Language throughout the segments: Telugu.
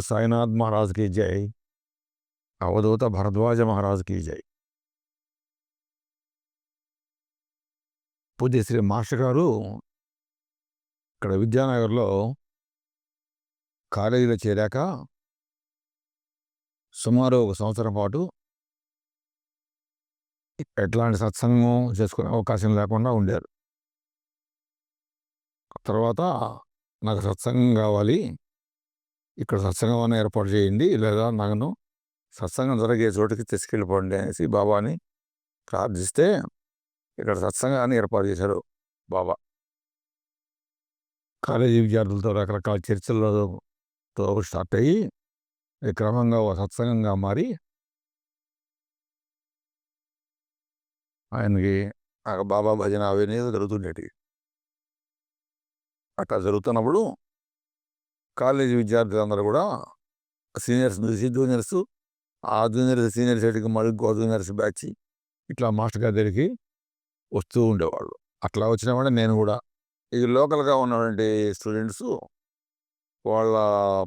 సాయినాథ్ మహారాజ్కి జై అవధూత భరద్వాజ మహారాజ్కి జై పూజ శ్రీ మాస్టర్ గారు ఇక్కడ విద్యానగర్లో కాలేజీలో చేరాక సుమారు ఒక సంవత్సరం పాటు ఎట్లాంటి సత్సంగం చేసుకునే అవకాశం లేకుండా ఉండారు. తర్వాత నాకు సత్సంగం కావాలి. ఇక్కడ సత్సంగం ఏర్పాటు చేయండి. లేదా నన్ను సత్సంగం జరిగే చోటుకి తీసుకెళ్ళిపోండి అనేసి బాబాని ప్రార్థిస్తే ఇక్కడ సత్సంగాన్ని ఏర్పాటు చేశారు బాబా. కాలేజీ విద్యార్థులతో రకరకాల చర్చలతో స్టార్ట్ అయ్యి క్రమంగా ఒక సత్సంగంగా మారి ఆయనకి ఆ బాబా భజన అవన్నీ జరుగుతుండేటి అట్లా జరుగుతున్నప్పుడు కాలేజీ విద్యార్థులందరూ కూడా సీనియర్స్ నుంచి జూనియర్స్ ఆ జూనియర్స్ సీనియర్ సైడ్కి మళ్ళీ ఇంకో జూనియర్స్ బ్యాచ్ ఇట్లా మాస్టర్ గారి దగ్గరికి వస్తూ ఉండేవాళ్ళు. అట్లా వచ్చిన నేను కూడా ఈ లోకల్గా ఉన్నటువంటి స్టూడెంట్స్ వాళ్ళ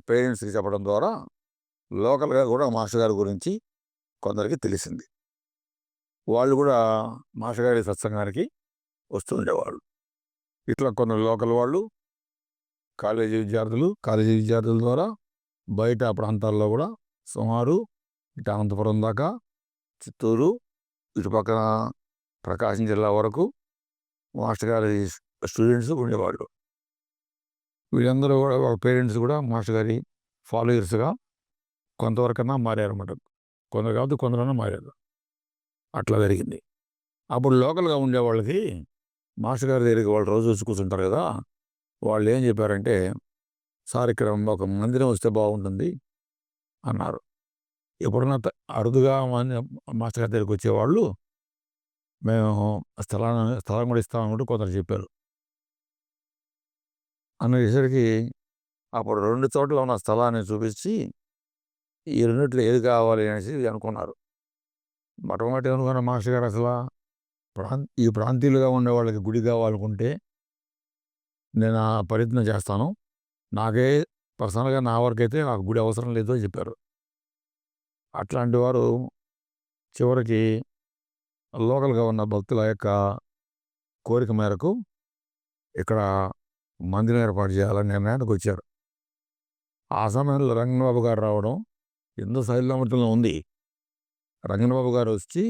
పేరెంట్స్కి చెప్పడం ద్వారా లోకల్గా కూడా మాస్టర్ గారి గురించి కొందరికి తెలిసింది. వాళ్ళు కూడా మాస్టర్ గారి సత్సంగానికి వస్తూ ఉండేవాళ్ళు. ఇట్లా కొందరు లోకల్ వాళ్ళు కాలేజీ విద్యార్థులు కాలేజీ విద్యార్థుల ద్వారా బయట ప్రాంతాల్లో కూడా సుమారు ఇటు అనంతపురం దాకా చిత్తూరు ఇటుపక్కన ప్రకాశం జిల్లా వరకు మాస్టర్ గారి స్టూడెంట్స్ ఉండేవాళ్ళు. వీళ్ళందరూ కూడా వాళ్ళ పేరెంట్స్ కూడా మాస్టర్ గారి ఫాలోయర్స్గా కొంతవరకన్నా మారారన్నమాట. కొందరు కాదు కొందరన్నా మారారు. అట్లా జరిగింది. అప్పుడు లోకల్గా ఉండే వాళ్ళకి మాస్టర్ గారి దగ్గరికి వాళ్ళు రోజు వచ్చి కూర్చుంటారు కదా! వాళ్ళు ఏం చెప్పారంటే సార్ ఇక్కడ ఒక మందిరం వస్తే బాగుంటుంది అన్నారు. ఎప్పుడన్నా అరుదుగా మాస్టర్ గారి దగ్గరికి వచ్చేవాళ్ళు మేము స్థలాన్ని స్థలం కూడా ఇస్తామన్నట్టు కొందరు చెప్పారు. అనేసరికి అప్పుడు రెండు చోట్ల ఉన్న స్థలాన్ని చూపించి ఈ రెండిట్లో ఏది కావాలి అనేసి అనుకున్నారు. మొట్టమొదటి అనుకున్న మాస్టర్ గారు అసలు? ప్రాంత ఈ ప్రాంతీయులుగా ఉండే వాళ్ళకి గుడి కావాలనుకుంటే నేను ఆ ప్రయత్నం చేస్తాను. నాకే పర్సనల్గా నా వరకు అయితే నాకు గుడి అవసరం లేదు అని చెప్పారు. అట్లాంటి వారు చివరికి లోకల్గా ఉన్న భక్తుల యొక్క కోరిక మేరకు ఇక్కడ మందిరం ఏర్పాటు చేయాలని నిర్ణయానికి వచ్చారు. ఆ సమయంలో రంగబాబు గారు రావడం ఎంతో శైలమట్టంలో ఉంది. రంగబాబు గారు వచ్చి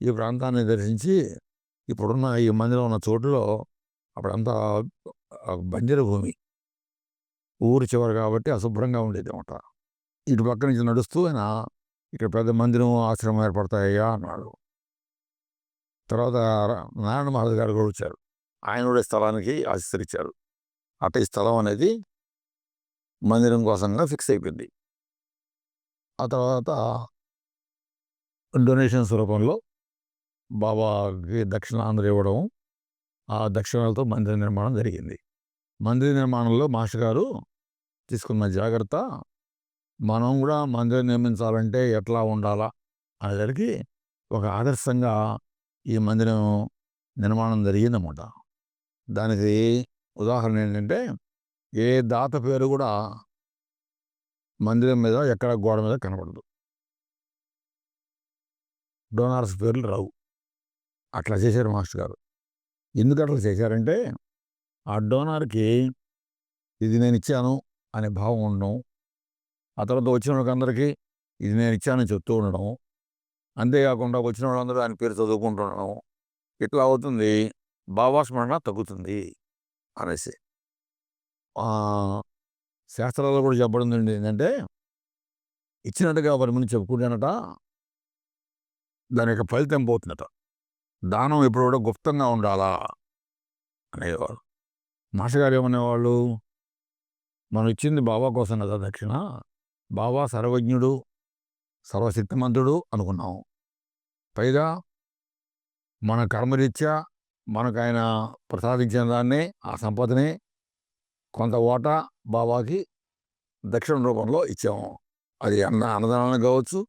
ఈ ప్రాంతాన్ని దర్శించి ఇప్పుడున్న ఈ మందిరం ఉన్న చోటులో అప్పుడంతా బంజర భూమి. ఊరు చివరి కాబట్టి అశుభ్రంగా ఉండేది అనమాట ఇటు పక్క నుంచి నడుస్తూ ఆయన ఇక్కడ పెద్ద మందిరం ఆశ్రమం ఏర్పడతాయ్యా అన్నాడు. తర్వాత నారాయణ మహారాజు గారు కూడా వచ్చారు. ఆయన కూడా స్థలానికి ఆశీస్సరిచ్చారు అట్ట ఈ స్థలం అనేది మందిరం కోసంగా ఫిక్స్ అయిపోయింది. ఆ తర్వాత డొనేషన్స్ రూపంలో బాబాకి దక్షిణాంధ్ర ఇవ్వడం ఆ దక్షిణాలతో మందిర నిర్మాణం జరిగింది. మందిర నిర్మాణంలో మాస్టర్ గారు తీసుకున్న జాగ్రత్త మనం కూడా మందిరం నిర్మించాలంటే ఎట్లా ఉండాలా అనేసరికి ఒక ఆదర్శంగా ఈ మందిరం నిర్మాణం జరిగిందన్నమాట. దానికి ఉదాహరణ ఏంటంటే ఏ దాత పేరు కూడా మందిరం మీద ఎక్కడ గోడ మీద కనపడదు డోనార్స్ పేర్లు రావు. అట్లా చేశారు మాస్టర్ గారు. ఎందుకు అట్లా చేశారంటే ఆ డోనర్కి ఇది నేను ఇచ్చాను అనే భావం ఉండడం ఆ తర్వాత వచ్చిన వాళ్ళందరికీ ఇది నేను ఇచ్చానని చెప్తూ ఉండడం అంతేకాకుండా వచ్చిన వాళ్ళందరూ ఆయన పేరు చదువుకుంటుండడం ఇట్లా అవుతుంది భావాస్మరణ తగ్గుతుంది అనేసి. శాస్త్రాల్లో కూడా చెప్పడం ఏంటంటే ఇచ్చినట్టుగా వారి ముందు చెప్పుకుంటానట దాని యొక్క ఫలితం పోతుందట. దానం ఎప్పుడు కూడా గుప్తంగా ఉండాలా? అనేవారు. మాస్టర్ ఏమనేవాళ్ళు మనం ఇచ్చింది బాబా కోసం కదా దక్షిణ? బాబా సర్వజ్ఞుడు సర్వశక్తిమంతుడు అనుకున్నాం పైగా మన కర్మరీత్యా మనకు ఆయన ప్రసాదించిన దాన్ని ఆ సంపదనే కొంత ఓట బాబాకి దక్షిణ రూపంలో ఇచ్చాము. అది అన్న అన్నదానాన్ని కావచ్చు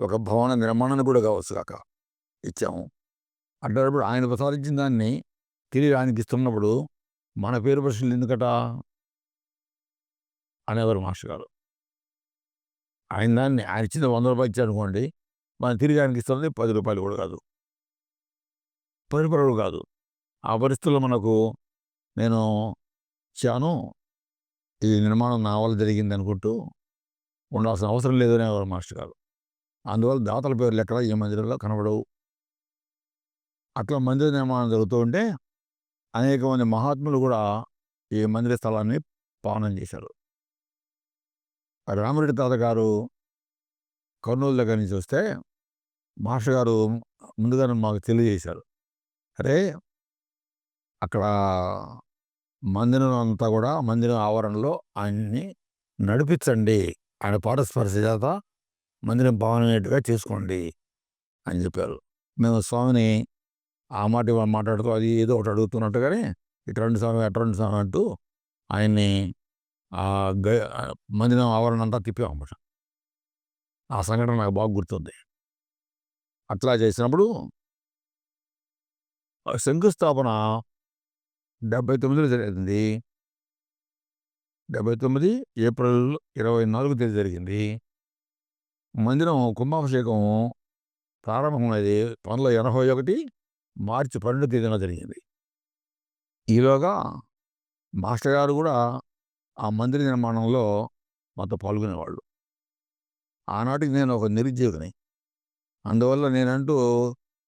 ఒక భవన నిర్మాణాన్ని కూడా కావచ్చు కాక ఇచ్చాము. అడ్డప్పుడు ఆయన ప్రసాదించిన దాన్ని తిరిగి ఆయనకి ఇస్తున్నప్పుడు మన పేరు ప్రశ్నలు ఎందుకట? అనేవారు మాస్టర్ గారు ఆయన దాన్ని ఆయన ఇచ్చింది వంద రూపాయలు ఇచ్చారు అనుకోండి మనం తిరిగి ఆయనకి ఇస్తుంది పది రూపాయలు కూడా కాదు. పది రూపాయలు కాదు. ఆ పరిస్థితుల్లో మనకు నేను ఇచ్చాను ఈ నిర్మాణం నా వల్ల జరిగింది అనుకుంటూ ఉండాల్సిన అవసరం లేదు అనేవారు మాస్టర్ గారు అందువల్ల దాతల పేర్లు ఎక్కడ ఈ మందిరంలో కనబడవు. అట్లా మందిర నిర్మాణం జరుగుతూ ఉంటే అనేక మంది మహాత్ములు కూడా ఈ మందిర స్థలాన్ని పావనం చేశారు. రామరెడ్డి తాత గారు కర్నూలు దగ్గర నుంచి వస్తే మాస్టర్ గారు ముందుగానే మాకు తెలియజేశారు. అరే అక్కడ మందిరం అంతా కూడా మందిరం ఆవరణలో ఆయన్ని నడిపించండి. ఆయన పాఠస్పర్శ చేత మందిరం పావనట్టుగా చేసుకోండి అని చెప్పారు. మేము స్వామిని ఆ మాట మాట్లాడుతూ అది ఏదో ఒకటి అడుగుతున్నట్టుగానే ఇటు రెండు స్వామి అటువంటి రెండు స్వామి అంటూ ఆయన్ని ఆ గ మందిరం ఆవరణ అంతా తిప్పామన్నమాట ఆ సంఘటన నాకు బాగా గుర్తుంది. అట్లా చేసినప్పుడు ఆ శంకుస్థాపన డెబ్బై తొమ్మిదిలో జరిగింది. డెబ్బై తొమ్మిది ఏప్రిల్ ఇరవై నాలుగు తేదీ జరిగింది. మందిరం కుంభాభిషేకం ప్రారంభమైనది పంతొమ్మిది ఎనభై ఒకటి మార్చి పన్నెండు తేదీన జరిగింది. ఈలోగా మాస్టర్ గారు కూడా ఆ మందిర నిర్మాణంలో మాతో పాల్గొనేవాళ్ళు. ఆనాటికి నేను ఒక నిరుద్యోగిని. అందువల్ల నేనంటూ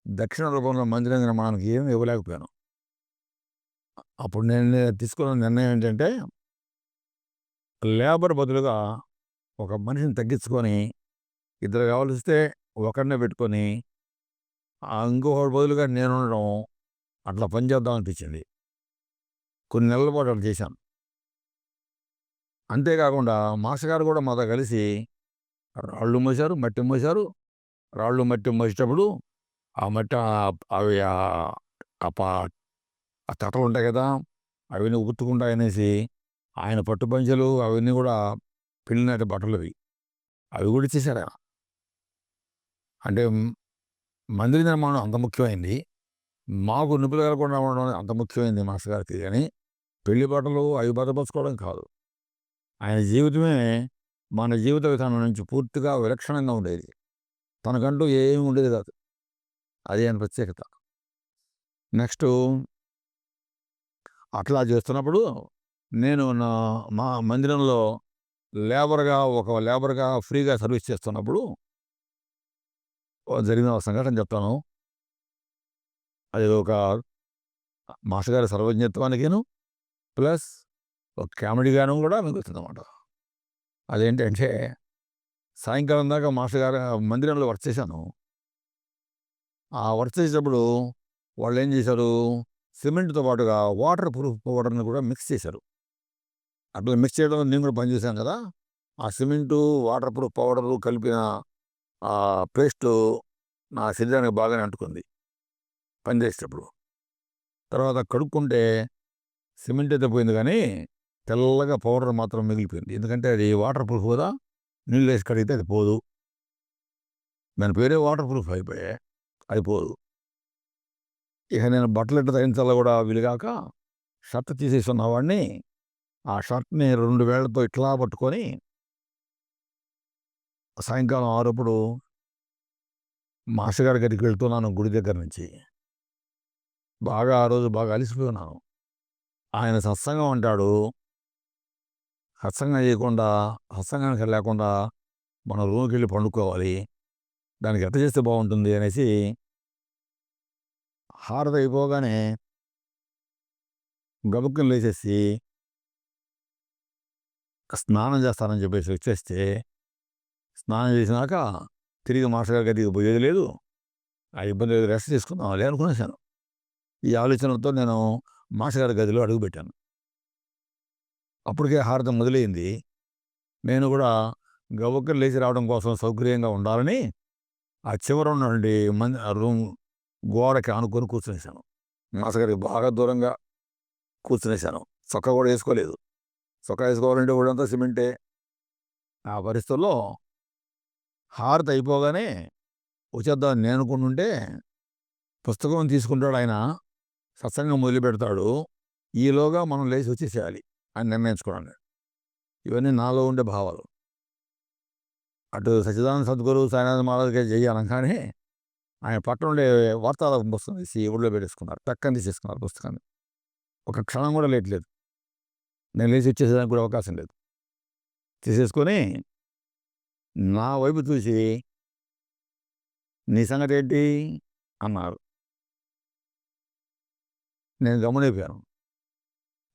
దక్షిణ రూపంలో మందిర నిర్మాణానికి ఏమి ఇవ్వలేకపోయాను. అప్పుడు నేను తీసుకున్న నిర్ణయం ఏంటంటే లేబర్ బదులుగా ఒక మనిషిని తగ్గించుకొని ఇద్దరు కావలిస్తే ఒకరినే పెట్టుకొని ఇంకొకటి బదులుగా నేను ఉండడం అట్లా పని చేద్దాం అనిపించింది. కొన్ని నెలల పాటు అట్లా చేశాను. అంతేకాకుండా మాస్టర్ గారు కూడా మాతో కలిసి రాళ్ళు మోసారు మట్టి మోసారు రాళ్ళు మట్టి మోసేటప్పుడు ఆ మట్టి అవి ఆ- తటలు ఉంటాయి కదా అవన్నీ ఉతుకుంటాయి ఆయన పట్టు పంచలు అవన్నీ కూడా పిల్లినట్టు బట్టలు అవి. అవి కూడా ఇచ్చేసారు అంటే మందిర నిర్మాణం అంత ముఖ్యమైంది. మాకు నిపులు కలగకుండా ఉండడం అంత ముఖ్యమైంది మాస్టర్ గారికి. కానీ పెళ్ళి బట్టలు అవి భద్రపరచుకోవడం కాదు. ఆయన జీవితమే మన జీవిత విధానం నుంచి పూర్తిగా విలక్షణంగా ఉండేది. తనకంటూ ఏమి ఉండేది కాదు. అది ఆయన ప్రత్యేకత. నెక్స్ట్ అట్లా చేస్తున్నప్పుడు నేను నా మా మందిరంలో లేబర్గా ఒక లేబర్గా ఫ్రీగా సర్వీస్ చేస్తున్నప్పుడు జరిగిన ఒక సంఘటన చెప్తాను. అది ఒక మాస్టర్ గారి సర్వజ్ఞత్వానికిను ప్లస్ ఒక కామెడీగాను కూడా మిగులుతుంది అన్నమాట అదేంటంటే సాయంకాలం దాకా మాస్టర్ గారు మందిరంలో వర్క్ చేశాను. ఆ వర్క్ చేసేటప్పుడు వాళ్ళు ఏం చేశారు? సిమెంట్తో పాటుగా వాటర్ ప్రూఫ్ పౌడర్ని కూడా మిక్స్ చేశారు. అట్లా మిక్స్ చేయడం నేను కూడా పనిచేశాను కదా! ఆ సిమెంటు వాటర్ ప్రూఫ్ పౌడరు కలిపిన ఆ పేస్ట్ నా శరీరానికి బాగానే అంటుకుంది. పని చేసేటప్పుడు. తర్వాత కడుక్కుంటే సిమెంట్ అయితే పోయింది కానీ తెల్లగా పౌడర్ మాత్రం మిగిలిపోయింది. ఎందుకంటే అది వాటర్ ప్రూఫ్ కదా. నీళ్ళు వేసి కడిగితే అది పోదు. దాని పేరే వాటర్ ప్రూఫ్ అయిపోయాయి అది పోదు. ఇక నేను బట్టలు ఎట్లా ధరించాలో కూడా వీలుగాక షర్ట్ తీసేసి ఉన్నవాడిని ఆ షర్ట్ని రెండు వేళ్ళతో ఇట్లా పట్టుకొని సాయంకాలం ఆరప్పుడు మాస్టర్ గారి గదికి వెళ్తున్నాను గుడి దగ్గర నుంచి. బాగా ఆ రోజు బాగా అలిసిపోయి ఉన్నాను ఆయన సత్సంగం అంటాడు. సత్సంగం చేయకుండా సత్సంగానికి లేకుండా మన రూమ్కి వెళ్ళి పండుకోవాలి. దానికి ఎట్ట చేస్తే బాగుంటుంది అనేసి హారత అయిపోగానే గబుక్కుని లేచేసి స్నానం చేస్తానని చెప్పేసి వచ్చేస్తే స్నానం చేసినాక తిరిగి మాస్టర్ గారి గదికి పోయేది లేదు. ఆ ఇబ్బంది లేదు రెస్ట్ తీసుకుందాం అదే అనుకునేసాను ఈ ఆలోచనతో నేను మాస్టర్ గారి గదిలో అడుగుపెట్టాను అప్పటికే హారతం మొదలైంది. నేను కూడా గబుక్కలు లేచి రావడం కోసం సౌకర్యంగా ఉండాలని ఆ చివర నుండి మంది ఆ రూమ్ గోడకి ఆనుకొని కూర్చునేశాను. మాస్టర్ గారికి బాగా దూరంగా కూర్చునేసాను చొక్కా కూడా వేసుకోలేదు. చొక్కా వేసుకోవాలంటే ఊడంతా సిమెంటే. ఆ పరిస్థితుల్లో హారతి అయిపోగానే వచ్చేద్దాం నేను అనుకుంటుంటే పుస్తకం తీసుకుంటాడు ఆయన. సత్సంగం మొదలు పెడతాడు ఈలోగా మనం లేచి వచ్చేసేయాలి అని నిర్ణయించుకున్నాను ఇవన్నీ నాలో ఉండే భావాలు. అటు సచిదానంద సద్గురు సాయినాథ మహారాజుకి చేయాలనగానే ఆయన పక్కన ఉండే వార్తాలాపం పుస్తకం తీసి ఊళ్ళో పెట్టేసుకున్నారు. టక్కని తీసేసుకున్నారు పుస్తకాన్ని. ఒక క్షణం కూడా లేట్లేదు నేను లేచి వచ్చేసేదానికి కూడా అవకాశం లేదు. తీసేసుకొని నా వైపు చూసి నీ సంగతి ఏంటి అన్నారు. నేను గమనిపోయాను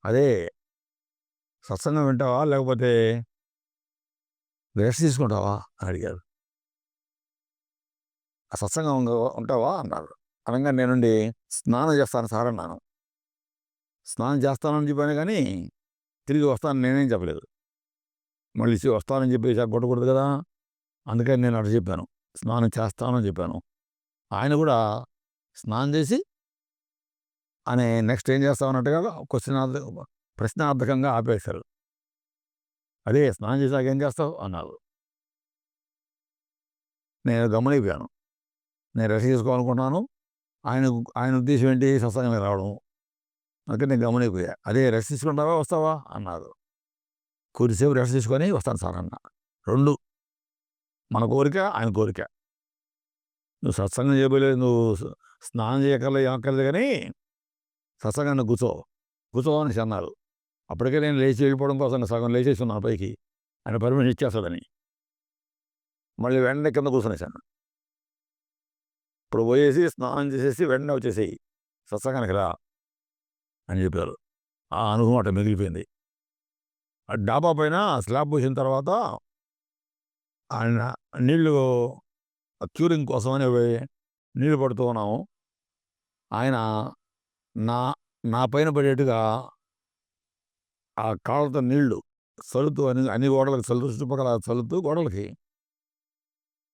అదే సత్సంగం వింటావా? లేకపోతే రెస్ట్ తీసుకుంటావా? అని అడిగారు. ఆ సత్సంగం ఉంటావా? అన్నారు. అనగా నేనుండి స్నానం చేస్తాను సార్ అన్నాను. స్నానం చేస్తానని చెప్పాను కానీ తిరిగి వస్తాను నేనేం చెప్పలేదు. మళ్ళీ వస్తానని చెప్పి కొట్టకూడదు కదా అందుకని నేను అటు చెప్పాను. స్నానం చేస్తానని చెప్పాను. ఆయన కూడా స్నానం చేసి అని నెక్స్ట్ ఏం చేస్తామన్నట్టుగా క్వశ్చనార్థ ప్రశ్నార్థకంగా ఆపేశారు. అదే స్నానం చేశాక ఏం చేస్తావు? అన్నారు. నేను గమనిపోయాను. నేను రెస్ట్ తీసుకోవాలనుకుంటున్నాను. ఆయన ఆయన ఉద్దేశం ఏంటి? సత్సంగం రావడం. అందుకే నేను గమనిపోయా. అదే రెస్ట్ తీసుకుంటావా? వస్తావా? అన్నారు. కొద్దిసేపు రెస్ట్ తీసుకొని వస్తాను సార్ అన్న. రెండు మన కోరిక ఆయన కోరిక. నువ్వు సత్సంగం చేయబోలేదు నువ్వు స్నానం చేయక్కర్లేదు ఏమక్కర్లేదు కానీ సత్సంగాన్ని కూర్చో. కూర్చో అని అన్నారు. అప్పటికే నేను లేచి వెళ్ళిపోవడం కోసం సగం లేచేసి ఉన్నాను పైకి. ఆయన పర్మిషన్ ఇచ్చేస్తాడని. మళ్ళీ వెంటనే కింద కూర్చునేసాను ఇప్పుడు పోయేసి స్నానం చేసేసి వెంటనే వచ్చేసేయి. సత్సంగానికి రా అని చెప్పారు. ఆ అనుభవం అట్ట మిగిలిపోయింది. ఆ డాబా పైన స్లాబ్ పోసిన తర్వాత ఆయన నీళ్ళు క్యూరింగ్ కోసమని నీళ్ళు పడుతూ ఉన్నాము. ఆయన నా నా పైన పడేట్టుగా ఆ కాళ్ళతో నీళ్ళు చల్లుతూ అని అన్ని గోడలకు చల్లుతూ చుట్టుపక్కల చల్లుతూ గోడలకి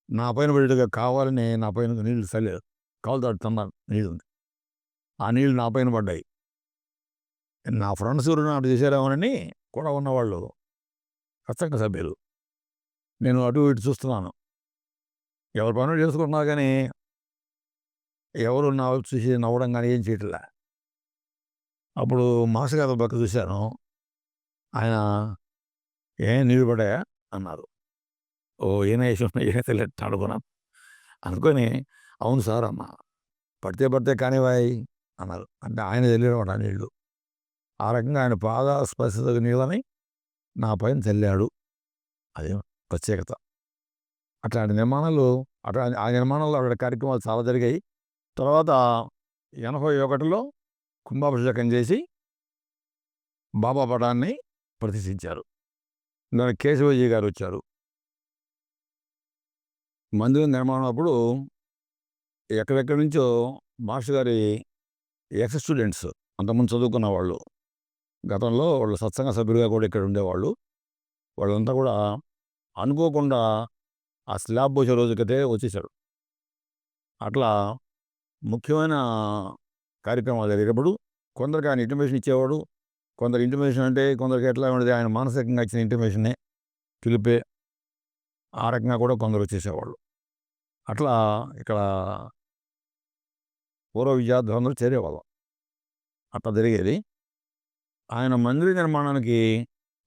నా పైన పడేట్టుగా కావాలని నా పైన నీళ్ళు చల్లారు కాలుతో అడుతున్నారు నీళ్ళు ఆ నీళ్ళు నా పైన పడ్డాయి. నా ఫ్రెండ్స్ ఎవరు అటు చేశారేమోనని కూడా ఉన్నవాళ్ళు ఖచ్చితంగా సభ్యులు. నేను అటు ఇటు చూస్తున్నాను. ఎవరి పనులు చేసుకుంటున్నా కానీ ఎవరు నా వైపు చూసి నవ్వడం కానీ ఏం చేయట్లే. అప్పుడు మాస్టర్ గారు పక్క చూశాను. ఆయన ఏం నీళ్ళు పడ్డాయా? అన్నారు. ఓ ఈయన వేసి ఉన్నాయి తెలియదు అనుకున్నాను అనుకొని అవును సార్ అన్న పడితే పడితే కానివాయి అన్నారు. అంటే ఆయన తెలియడం ఆ నీళ్ళు. ఆ రకంగా ఆయన పాద స్పర్శ నీళ్ళని నా పైన చల్లాడు. అదేమో ప్రత్యేకత. అట్లాంటి నిర్మాణాలు అట్లా ఆ నిర్మాణంలో అక్కడ కార్యక్రమాలు చాలా జరిగాయి. తర్వాత ఎనభై ఒకటిలో కుంభాభిషేకం చేసి బాబా పటాన్ని ప్రతిష్ఠించారు. దానికి కేశవజీ గారు వచ్చారు. మందిరం నిర్మాణం అప్పుడు ఎక్కడెక్కడి నుంచో మాస్టర్ గారి ఎక్స్ స్టూడెంట్స్ అంతకుముందు చదువుకున్న వాళ్ళు గతంలో వాళ్ళు సత్సంగ సభ్యులుగా కూడా ఇక్కడ ఉండేవాళ్ళు. వాళ్ళంతా కూడా అనుకోకుండా ఆ స్లాబ్ పోసే రోజుకైతే వచ్చేసాడు. అట్లా ముఖ్యమైన కార్యక్రమాలు జరిగేటప్పుడు కొందరికి ఆయన ఇంటిమేషన్ ఇచ్చేవాడు. కొందరు ఇంటిమేషన్ అంటే కొందరికి ఎట్లా ఉండేది? ఆయన మానసికంగా ఇచ్చిన ఇంటిమేషనే పిలిపే ఆ రకంగా కూడా కొందరు వచ్చేసేవాళ్ళు. అట్లా ఇక్కడ పూర్వ విద్యార్థులందరూ చేరేవాళ్ళం. అట్లా జరిగేది. ఆయన మందిర నిర్మాణానికి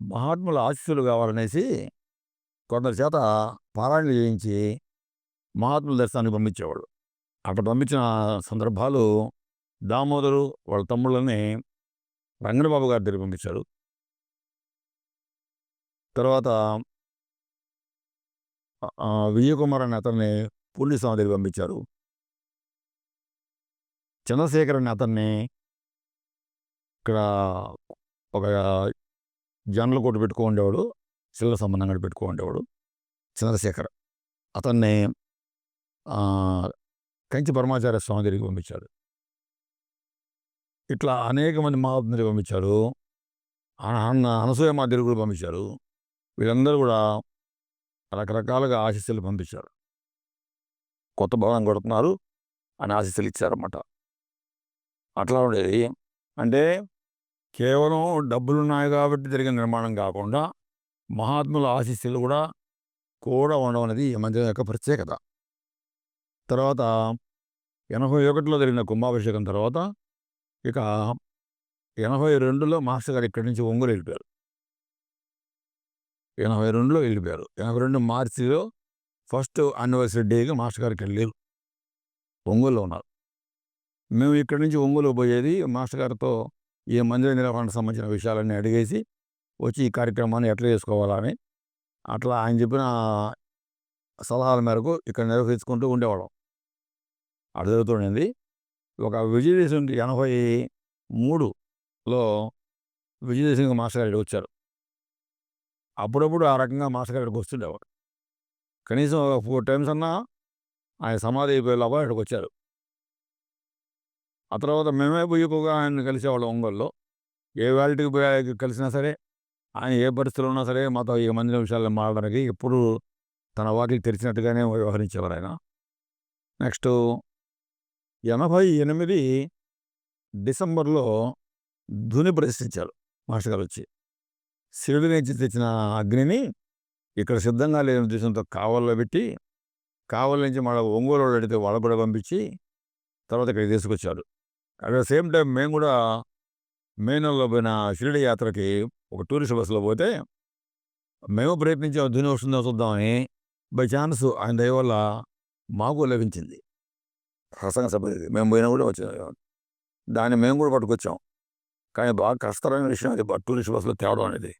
మహాత్ముల ఆశీస్సులు కావాలనేసి కొందరి చేత పారాయణలు చేయించి మహాత్ముల దర్శనానికి పంపించేవాళ్ళు. అక్కడ పంపించిన సందర్భాలు దామోదరు వాళ్ళ తమ్ముళ్ళని రంగనబాబు గారి దగ్గర పంపించారు. తర్వాత విజయకుమార్ అనే అతన్ని పూర్ణిస్వామి దగ్గర పంపించారు. చంద్రశేఖర్ అనే అతన్ని ఇక్కడ ఒక జనరల్ కొట్టు పెట్టుకో ఉండేవాడు. చిల్లర సంబంధంగా పెట్టుకో ఉండేవాడు. చంద్రశేఖర్. అతన్ని కంచి పరమాచార్య స్వామి దగ్గరికి పంపించాడు. ఇట్లా అనేక మంది మహాత్ముల పంపించారు అన్న అనసూయ మా దగ్గరికి కూడా పంపించారు వీళ్ళందరూ కూడా రకరకాలుగా ఆశీస్సులు పంపించారు. కొత్త భవనం కొడుతున్నారు. అని ఆశీస్సులు ఇచ్చారన్నమాట. అట్లా ఉండేది. అంటే కేవలం డబ్బులున్నాయి కాబట్టి జరిగిన నిర్మాణం కాకుండా మహాత్ముల ఆశీస్సులు కూడా కూడా ఉండడం అనేది ఈ మందిరం యొక్క ప్రత్యేకత. తర్వాత ఎనభై ఒకటిలో జరిగిన కుంభాభిషేకం తర్వాత ఇక ఎనభై రెండులో మాస్టర్ గారు ఇక్కడి నుంచి ఒంగోలు వెళ్ళిపోయారు. ఎనభై రెండులో వెళ్ళిపోయారు. ఎనభై రెండు మార్చిలో ఫస్ట్ యానివర్సరీ డేకి మాస్టర్ గారికి వెళ్ళారు ఒంగోలులో ఉన్నారు. మేము ఇక్కడి నుంచి ఒంగోలు పోయేది మాస్టర్ గారితో ఈ మందిర నిర్వహణకు సంబంధించిన విషయాలన్నీ అడిగేసి వచ్చి ఈ కార్యక్రమాన్ని ఎట్లా చేసుకోవాలని అట్లా ఆయన చెప్పిన సలహాల మేరకు ఇక్కడ నిర్వహించుకుంటూ ఉండేవాళ్ళం. అటు జరుగుతుండేది ఒక విజయదేశం ఎనభై మూడులో విజయదేశం మాస్టర్ గారు వచ్చారు. అప్పుడప్పుడు ఆ రకంగా మాస్టర్ గారికి వస్తుండేవాడు. కనీసం ఒక ఫోర్ టైమ్స్ అన్నా ఆయన సమాధి అయిపోయే లోపల ఇక్కడికి వచ్చారు. ఆ తర్వాత మేమే పోయి ఎక్కువగా ఆయన కలిసేవాళ్ళం ఒంగోలులో. ఏ వేళటికి పోయి కలిసినా సరే ఆయన ఏ పరిస్థితులు ఉన్నా సరే మాతో ఈ మందిరం విషయాలను మాట్లాడడానికి ఎప్పుడు తన వాకిలి తెరిచినట్టుగానే వ్యవహరించేవారు ఆయన. నెక్స్ట్ ఎనభై ఎనిమిది డిసెంబర్లో ధుని ప్రదర్శించారు మాస్టర్ గారు వచ్చి. శివుడి నుంచి తెచ్చిన అగ్నిని ఇక్కడ సిద్ధంగా లేని ఉద్దేశంతో కావల్లో పెట్టి కావల నుంచి మళ్ళీ ఒంగోలు అడిగితే వాళ్ళకు కూడా పంపించి తర్వాత ఇక్కడ తీసుకొచ్చారు. అట్ ద సేమ్ టైం మేము కూడా మే నెలలో పోయిన షిరిడి యాత్రకి ఒక టూరిస్ట్ బస్సులో పోతే మేము ప్రయత్నించే ధ్వని వస్తుందో చూద్దామని బై ఛాన్స్ ఆయన దయ వల్ల మాకు లభించింది. ప్రసంగ సభ మేము పోయినా కూడా వచ్చింది దాన్ని మేము కూడా పట్టుకొచ్చాం. కానీ బాగా కష్టమైన విషయం అది. టూరిస్ట్ బస్సులో తేవడం అనేది.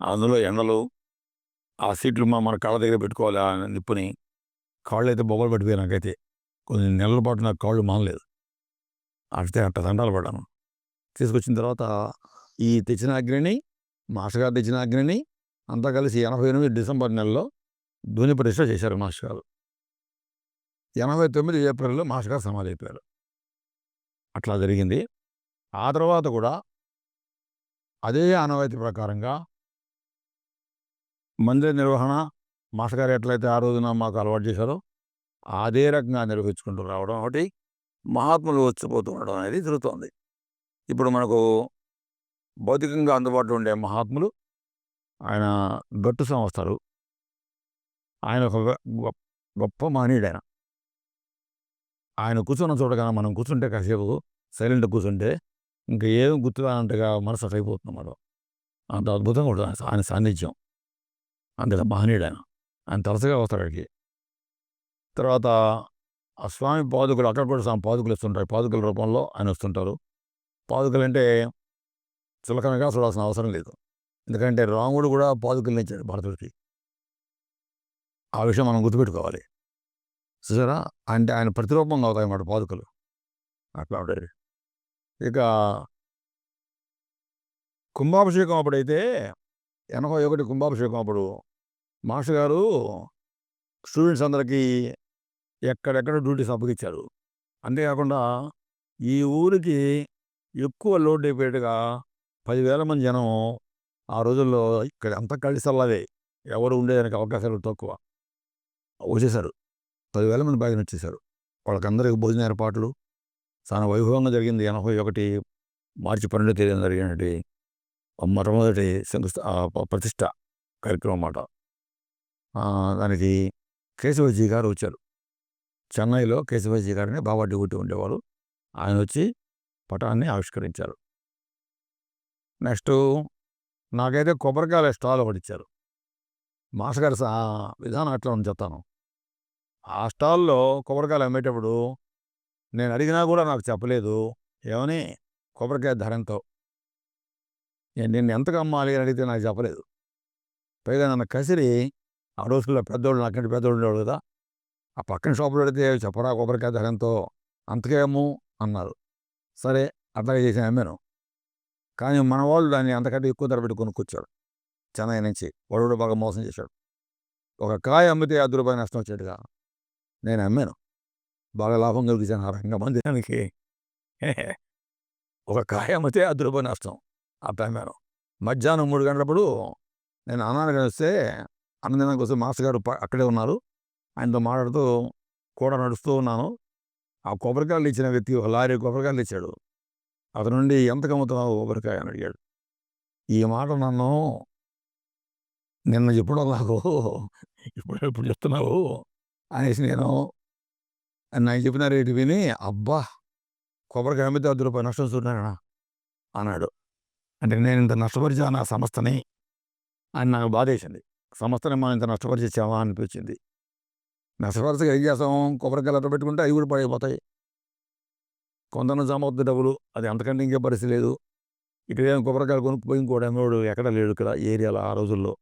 అందులో ఎండలు ఆ సీట్లు మా మన కాళ్ళ దగ్గర పెట్టుకోవాలి ఆ నిప్పుని. కాళ్ళు అయితే బొగలు పట్టిపోయి నాకైతే. కొన్ని నెలల పాటు నాకు కాళ్ళు మానలేదు. అట్టే అట్ట దండాలు పడ్డాను. తీసుకొచ్చిన తర్వాత ఈ తెచ్చిన అగ్నిని మాస్టర్ గారు తెచ్చిన అగ్నిని అంతా కలిసి ఎనభై ఎనిమిది డిసెంబర్ నెలలో ధోని ప్రతిష్ట చేశారు మాస్టర్ గారు. ఎనభై తొమ్మిది ఏప్రిల్లో మాస్టర్ గారు సమాధి అయిపోయారు. అట్లా జరిగింది. ఆ తర్వాత కూడా అదే ఆనవాయితీ ప్రకారంగా మందిర నిర్వహణ మాస్టర్ గారు ఎట్లయితే ఆ రోజున మాకు అలవాటు చేశారో అదే రకంగా నిర్వహించుకుంటూ రావడం ఒకటి మహాత్ములు వచ్చిపోతూ ఉండడం అనేది జరుగుతోంది. ఇప్పుడు మనకు భౌతికంగా అందుబాటులో ఉండే మహాత్ములు ఆయన గట్టు సంస్థలు. ఆయన ఒక గొప్ప- గొప్ప మహనీయుడు ఆయన ఆయన కూర్చున్న చూడగానే మనం కూర్చుంటే కాసేపు సైలెంట్ కూర్చుంటే ఇంకా ఏం గుర్తురానంతగా మనసు అట్లా మనం అంత అద్భుతంగా ఉంటుంది ఆయన- సాన్నిధ్యం. అంత మహనీయుడు ఆయన ఆయన తరచుగా వస్తాడు అక్కడికి. తర్వాత ఆ స్వామి పాదుకలు అక్కడ కూడా స్వామి పాదుకలు ఇస్తుంటారు. పాదుకల రూపంలో ఆయన వస్తుంటారు. పాదుకలు అంటే చులకనగా చూడాల్సిన అవసరం లేదు. ఎందుకంటే రాముడు కూడా పాదుకలు భరతుడికి. ఆ విషయం మనం గుర్తుపెట్టుకోవాలి. చూసారా? అంటే ఆయన ప్రతిరూపంగా అవుతాయి అన్నమాట పాదుకలు. అట్లా ఉండేది ఇక కుంభాభిషేకం అప్పుడైతే ఎనభై ఒకటి కుంభాభిషేకం అప్పుడు మాస్టర్ గారు స్టూడెంట్స్ అందరికీ ఎక్కడెక్కడ డ్యూటీస్ అప్పగించారు అంతేకాకుండా ఈ ఊరికి ఎక్కువ లోడ్ అయిపోయేట్టుగా పదివేల మంది జనం ఆ రోజుల్లో ఇక్కడ అంతా కళ్ళిసల్లవే ఎవరు ఉండేదానికి అవకాశాలు తక్కువ. వచ్చేసారు. పదివేల మంది బాగా వచ్చేసారు. వాళ్ళకందరికీ భోజన ఏర్పాట్లు. చాలా వైభవంగా జరిగింది. ఎనభై ఒకటి మార్చి పన్నెండో తేదీన జరిగినటువంటి మొట్టమొదటి శంకుస్థ ప్రతిష్ట కార్యక్రమం అన్నమాట. దానికి కేశవజీ గారు వచ్చారు. చెన్నైలో కేశవజీ గారిని బాబా డ్యూటీ ఉండేవారు. ఆయన వచ్చి పటాన్ని ఆవిష్కరించారు. నెక్స్ట్ నాకైతే కొబ్బరికాయల స్టాల్ ఒకటి ఇచ్చారు మాస్టర్ గారి సా విధానం అట్లా ఉంది చెప్తాను. ఆ స్టాల్లో కొబ్బరికాయలు అమ్మేటప్పుడు నేను అడిగినా కూడా నాకు చెప్పలేదు. ఏమని? కొబ్బరికాయ ధరంతో. నేను నిన్ను ఎంతకు అమ్మాలి అని అడిగితే నాకు చెప్పలేదు. పైగా నన్ను కసిరి ఆ రోజుల్లో పెద్దోళ్ళు నాకంటే పెద్దోళ్ళు ఉండేవాడు కదా. ఆ పక్కన షాపులో అడిగితే చెప్పరా కొబ్బరికాయ ధరంతో? అంతకేమో అన్నారు. సరే అట్లాగే చేసి అమ్మాను. కానీ మన వాళ్ళు దాన్ని అంతకంటే ఎక్కువ ధర పెట్టి కొనుక్కొచ్చాడు చెన్నై నుంచి. వాడు కూడా బాగా మోసం చేశాడు. ఒక కాయ అమ్మితే ఐదు రూపాయలు నష్టం వచ్చేట్టుగా నేను అమ్మాను. బాగా లాభం కలిగించాను ఆ రకంగా మందిరానికి. ఒక కాయ అమ్మితే ఐదు రూపాయలు నష్టం. అట్లా అమ్మాను. మధ్యాహ్నం మూడు గంటలప్పుడు నేను అన్నానికి వస్తే అన్నదానం కోసం మాస్టర్ గారు అక్కడే ఉన్నారు. ఆయనతో మాట్లాడుతూ కూడా నడుస్తూ ఉన్నాను. ఆ కొబ్బరికాయలు ఇచ్చిన వ్యక్తి ఒక లారీ కొబ్బరికాయలు ఇచ్చాడు అతనుండి నుండి ఎంతకు అమ్ముతున్నావు కొబ్బరికాయ అని అడిగాడు. ఈ మాట నన్ను నిన్న చెప్పడం నాకు ఇప్పుడు ఎప్పుడు చెప్తున్నావు? అనేసి నేను నాకు చెప్పిన రేటు విని అబ్బా! కొబ్బరికాయ అమ్మితే వద్ద రూపాయలు నష్టం చూడానా అన్నాడు. అంటే నేను ఇంత నష్టపరిచాను నా సంస్థని? అని నాకు బాధేసింది. సంస్థని మనం ఇంత నష్టపరిచామా? అనిపించింది. నష్టపరిచగా ఏం చేస్తాం? కొబ్బరికాయలు అట్ట పెట్టుకుంటే అవి కూడా పడైపోతాయి. కొందన జమ అవుతుంది డబ్బులు అది అంతకంటే ఇంకే పరిస్థితి లేదు. ఇక్కడ ఏం కొబ్బరికాయలు కొనుక్కుపోయి ఇంకోటి అమ్మోడు ఎక్కడ లేడు ఇక్కడ ఏరియాలో ఆ రోజుల్లో.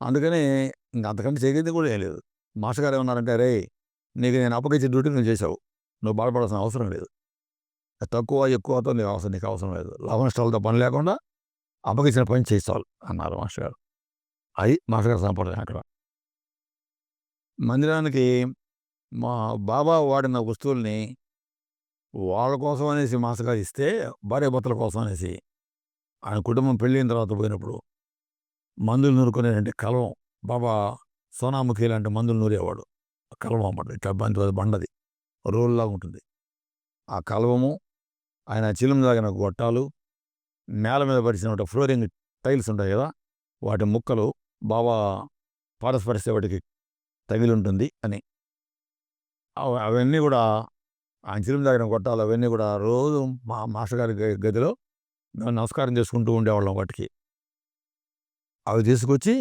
అందుకని ఇంక అంతకంటే చేయగలిగింది కూడా ఏం లేదు. మాస్టర్ గారు ఏమన్నారంటే రే నీకు నేను అప్పగించే డ్యూటీ నువ్వు చేసావు నువ్వు బాధపడాల్సిన అవసరం లేదు. తక్కువ ఎక్కువతో నీకు అవసరం నీకు అవసరం లేదు. లాభ నష్టాలతో పని లేకుండా అప్పగించిన పని చేస్తావు అన్నారు మాస్టర్ గారు. అది మాస్టర్ గారు సంప్రదాయం అక్కడ. మందిరానికి మా బాబా వాడిన వస్తువుల్ని వాళ్ళ కోసం అనేసి మాస్టర్ ఇస్తే భార్య భర్తల కోసం అనేసి ఆయన కుటుంబం పెళ్ళిన తర్వాత పోయినప్పుడు మందులు నూరుకునేటువంటి కలవం. బాబా సోనాముఖి లాంటి మందులు నూరేవాడు. కలవం అన్నమాట. ఇట్లా బండది. రోల్లాగా ఉంటుంది. ఆ కలవము ఆయన చిలుము తాగిన గొట్టాలు నేల మీద పరిచిన ఫ్లోరింగ్ టైల్స్ ఉంటాయి కదా వాటి ముక్కలు బాబా పారస్పరిస్తే వాటికి తగిలి ఉంటుంది అని. అవ- అవన్నీ కూడా ఆయన చిలుము దగ్గర కొట్టాలి అవన్నీ కూడా రోజు మా మాస్టర్ గారి గదిలో నమస్కారం చేసుకుంటూ ఉండేవాళ్ళం వాటికి. అవి తీసుకొచ్చి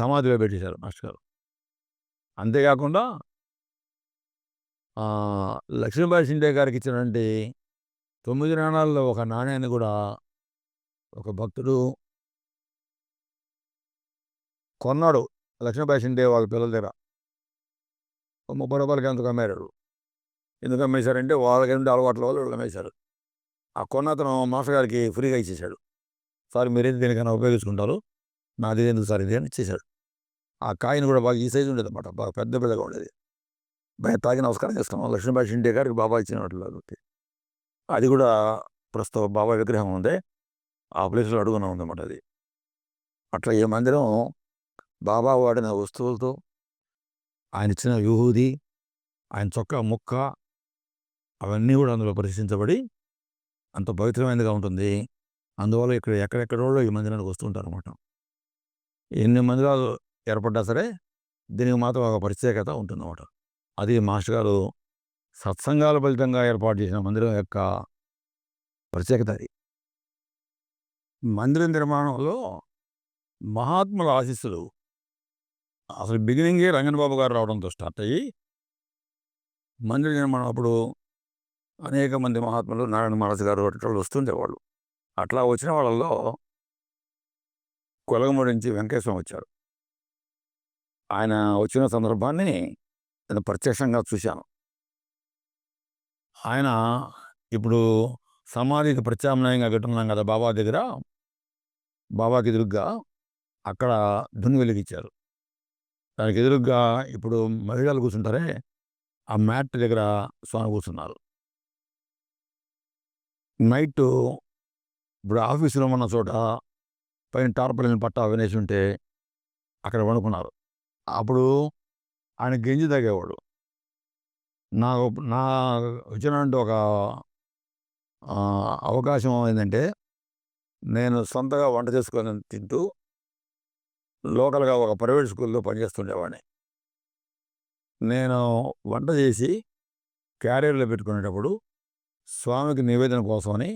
సమాధిలో పెట్టేశారు మాస్టర్ గారు. అంతేకాకుండా లక్ష్మీబాయి షిండే గారికి ఇచ్చినటువంటి తొమ్మిది నాణాల్లో ఒక నాణ్యాన్ని కూడా ఒక భక్తుడు కొన్నాడు లక్ష్మీబాయి షిండే వాళ్ళ పిల్లల దగ్గర. ముప్పై రూపాయలకి ఎందుకు అమ్మారు ఎందుకు అమ్మేశారంటే వాళ్ళకి ఏంటి అలవాట్ల వాళ్ళు వీళ్ళు అమ్మేశారు. ఆ కొన్న అతను మాస్టర్ గారికి ఫ్రీగా ఇచ్చేశాడు. సార్ మీరేది దేనికైనా ఉపయోగించుకుంటారు? నాది ఎందుకు సార్ ఇది? అని ఇచ్చేశాడు. ఆ కాయిన్ కూడా బాగా ఈ సైజు ఉండేది అనమాట బాగా పెద్ద పెద్దగా ఉండేది. భయ తాగి నమస్కారం చేస్తాం. లక్ష్మీబాయి షిండే గారికి బాబా ఇచ్చినట్లు అది కూడా ప్రస్తుతం బాబా విగ్రహం ఉంది. ఆ ప్లేస్లో అడుగున ఉందన్నమాట అది. అట్లా ఈ మందిరం బాబా వాడిన వస్తువులతో ఆయన ఇచ్చిన యూహూది ఆయన చొక్కా ముక్క అవన్నీ కూడా అందులో పరిశీలించబడి అంత పవిత్రమైనదిగా ఉంటుంది. అందువల్ల ఇక్కడ ఎక్కడెక్కడ ఈ మందిరానికి వస్తుంటారు అనమాట ఎన్ని మందిరాలు ఏర్పడ్డా సరే దీనికి మాత్రం ఒక ప్రత్యేకత ఉంటుందన్నమాట. అది మాస్టర్ గారు సత్సంగాల ఫలితంగా ఏర్పాటు చేసిన మందిరం యొక్క ప్రత్యేకత అది. మందిర నిర్మాణంలో మహాత్ముల ఆశీస్సులు అసలు బిగినింగే రంగన్ బాబు గారు రావడంతో స్టార్ట్ అయ్యి మందిర నిర్మాణం అప్పుడు అనేక మంది మహాత్ములు నారాయణ మహారాజు గారు అట్లా వస్తుండేవాళ్ళు. అట్లా వచ్చిన వాళ్ళల్లో కొలగమూడి నుంచి వెంకటేశ్వరం వచ్చారు. ఆయన వచ్చిన సందర్భాన్ని నేను ప్రత్యక్షంగా చూశాను. ఆయన ఇప్పుడు సమాధికి ప్రత్యామ్నాయంగా కట్టున్నాం కదా బాబా దగ్గర బాబాకి ఎదురుగ్గా అక్కడ దున్ని వెలిగించారు దానికి ఎదురుగ్గా ఇప్పుడు మహిళలు కూర్చుంటారే ఆ మ్యాట్ దగ్గర స్వామి కూర్చున్నారు. నైట్ ఇప్పుడు ఆఫీసులో ఉన్న చోట పైన టార్పలిన్ పట్టా వినేసి ఉంటే అక్కడ వండుకున్నారు అప్పుడు ఆయన గెంజి తాగేవాడు. నాకు నా వచ్చినటువంటి ఒక అవకాశం ఏంటంటే నేను సొంతగా వంట చేసుకొని తింటూ లోకల్గా ఒక ప్రైవేట్ స్కూల్లో పనిచేస్తుండేవాడిని. నేను వంట చేసి క్యారియర్లో పెట్టుకునేటప్పుడు స్వామికి నివేదన కోసమని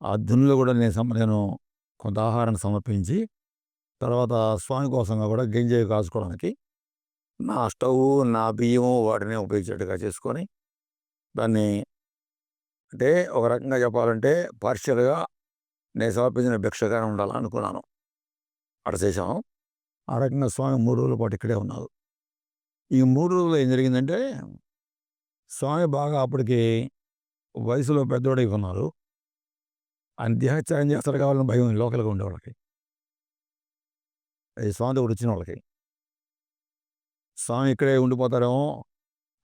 ఆ దున్నులో కూడా నేను నేను కొంత ఆహారాన్ని సమర్పించి తర్వాత స్వామి కోసంగా కూడా గింజ కాసుకోవడానికి నా స్టవ్ నా బియ్యము వాటిని ఉపయోగించేట్టుగా చేసుకొని దాన్ని అంటే ఒక రకంగా చెప్పాలంటే పార్షియల్గా నేను సమర్పించిన భిక్షగా ఉండాలనుకున్నాను అక్కడ చేసాము ఆ రకంగా స్వామి మూడు రోజుల పాటు ఇక్కడే ఉన్నారు. ఈ మూడు రోజులు ఏం జరిగిందంటే స్వామి బాగా అప్పటికి వయసులో పెద్దోడై ఉన్నారు. ఆయన దేహత్యాగం చేస్తారు కావాలని భయం లోకల్గా ఉండే వాళ్ళకి. అది స్వామి దగ్గర వచ్చిన వాళ్ళకి. స్వామి ఇక్కడే ఉండిపోతారేమో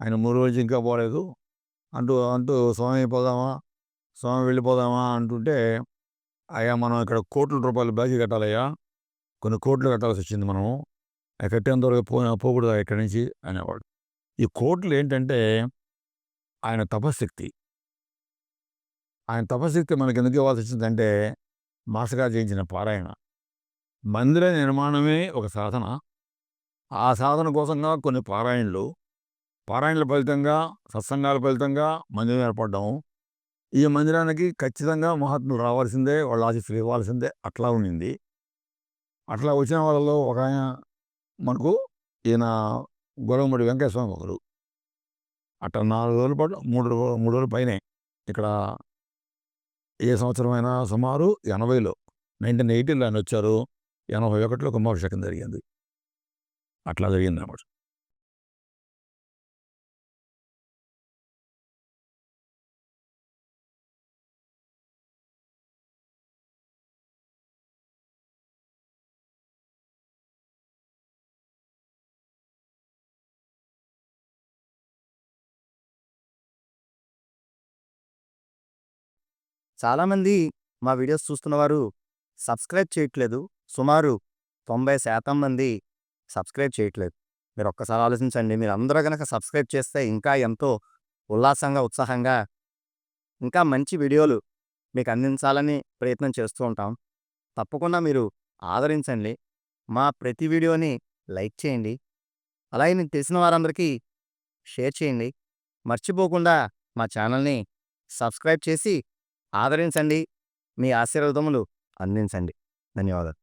ఆయన మూడు రోజులు ఇంకా పోలేదు. అంటూ అంటూ స్వామి పోదామా స్వామి వెళ్ళిపోదామా అంటుంటే అయ్యా మనం ఇక్కడ కోట్ల రూపాయలు బాకీ కట్టాలయ్యా. కొన్ని కోట్లు కట్టాల్సి వచ్చింది మనము. అవి పో పోకూడదు ఇక్కడి నుంచి అనేవాడు. ఈ కోట్లు ఏంటంటే ఆయన తపశక్తి ఆయన తపశక్తి మనకి ఎందుకు ఇవ్వాల్సి వచ్చిందంటే మాసగా చేయించిన పారాయణ. మందిర నిర్మాణమే ఒక సాధన. ఆ సాధన కోసంగా కొన్ని పారాయణలు. పారాయణల ఫలితంగా సత్సంగాల ఫలితంగా మందిరం ఏర్పడడం ఈ మందిరానికి ఖచ్చితంగా మహాత్ములు రావాల్సిందే వాళ్ళ ఆశీస్సులు ఇవ్వాల్సిందే అట్లా ఉండింది. అట్లా వచ్చిన వాళ్ళలో ఒక ఆయన మనకు ఈయన గొడవముడి వెంకటస్వామి ఒకరు అట్లా నాలుగు రోజుల పాటు మూడు మూడు రోజుల పైనే ఇక్కడ ఏ సంవత్సరమైనా సుమారు ఎనభైలో నైన్టీన్ ఎయిటీలో ఆయన వచ్చారు. ఎనభై ఒకటిలో కుంభాభిషేకం జరిగింది. అట్లా జరిగింది అన్నమాట చాలామంది మా వీడియోస్ చూస్తున్నవారు సబ్స్క్రైబ్ చేయట్లేదు. సుమారు తొంభై శాతం మంది సబ్స్క్రైబ్ చేయట్లేదు. మీరు ఒక్కసారి ఆలోచించండి. మీరు అందరూ కనుక సబ్స్క్రైబ్ చేస్తే ఇంకా ఎంతో ఉల్లాసంగా ఉత్సాహంగా ఇంకా మంచి వీడియోలు మీకు అందించాలని ప్రయత్నం చేస్తూ ఉంటాం. తప్పకుండా మీరు ఆదరించండి. మా ప్రతి వీడియోని లైక్ చేయండి. అలాగే నేను తెలిసిన వారందరికీ షేర్ చేయండి. మర్చిపోకుండా మా ఛానల్ని సబ్స్క్రైబ్ చేసి ఆదరించండి. మీ ఆశీర్వాదములు అందించండి. ధన్యవాదాలు.